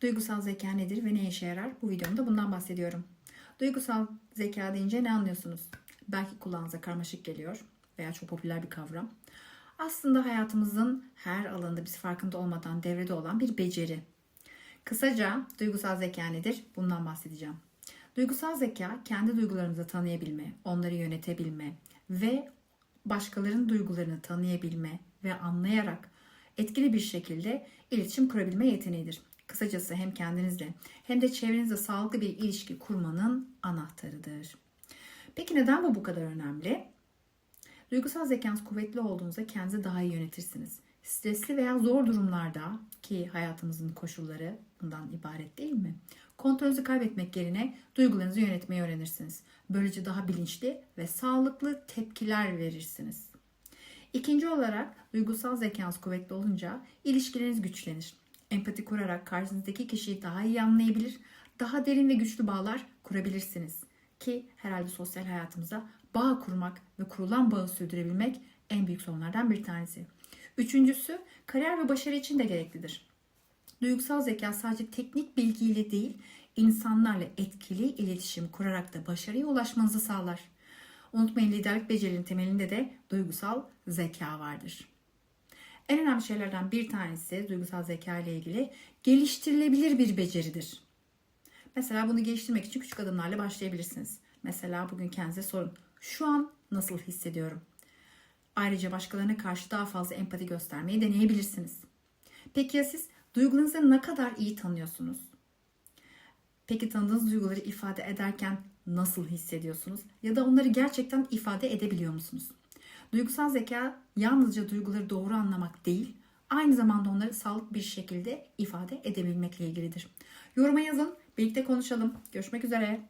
Duygusal zeka nedir ve ne işe yarar? Bu videomda bundan bahsediyorum. Duygusal zeka deyince ne anlıyorsunuz? Belki kulağınıza karmaşık geliyor veya çok popüler bir kavram. Aslında hayatımızın her alanında biz farkında olmadan devrede olan bir beceri. Kısaca duygusal zeka nedir? Bundan bahsedeceğim. Duygusal zeka kendi duygularımızı tanıyabilme, onları yönetebilme ve başkalarının duygularını tanıyabilme ve anlayarak etkili bir şekilde iletişim kurabilme yeteneğidir. Kısacası hem kendinizle hem de çevrenizle sağlıklı bir ilişki kurmanın anahtarıdır. Peki neden bu bu kadar önemli? Duygusal zekanız kuvvetli olduğunuzda kendinizi daha iyi yönetirsiniz. Stresli veya zor durumlarda ki hayatımızın koşulları bundan ibaret değil mi? Kontrolünüzü kaybetmek yerine duygularınızı yönetmeyi öğrenirsiniz. Böylece daha bilinçli ve sağlıklı tepkiler verirsiniz. İkinci olarak duygusal zekanız kuvvetli olunca ilişkileriniz güçlenir. Empati kurarak karşınızdaki kişiyi daha iyi anlayabilir, daha derin ve güçlü bağlar kurabilirsiniz. Ki herhalde sosyal hayatımıza bağ kurmak ve kurulan bağı sürdürebilmek en büyük sorunlardan bir tanesi. Üçüncüsü kariyer ve başarı için de gereklidir. Duygusal zeka sadece teknik bilgiyle değil, insanlarla etkili iletişim kurarak da başarıya ulaşmanızı sağlar. Unutmayın liderlik becerinin temelinde de duygusal zeka vardır. En önemli şeylerden bir tanesi duygusal zeka ile ilgili geliştirilebilir bir beceridir. Mesela bunu geliştirmek için küçük adımlarla başlayabilirsiniz. Mesela bugün kendinize sorun. Şu an nasıl hissediyorum? Ayrıca başkalarına karşı daha fazla empati göstermeyi deneyebilirsiniz. Peki ya siz duygularınızı ne kadar iyi tanıyorsunuz? Peki tanıdığınız duyguları ifade ederken nasıl hissediyorsunuz? Ya da onları gerçekten ifade edebiliyor musunuz? Duygusal zeka yalnızca duyguları doğru anlamak değil, aynı zamanda onları sağlıklı bir şekilde ifade edebilmekle ilgilidir. Yoruma yazın, birlikte konuşalım. Görüşmek üzere.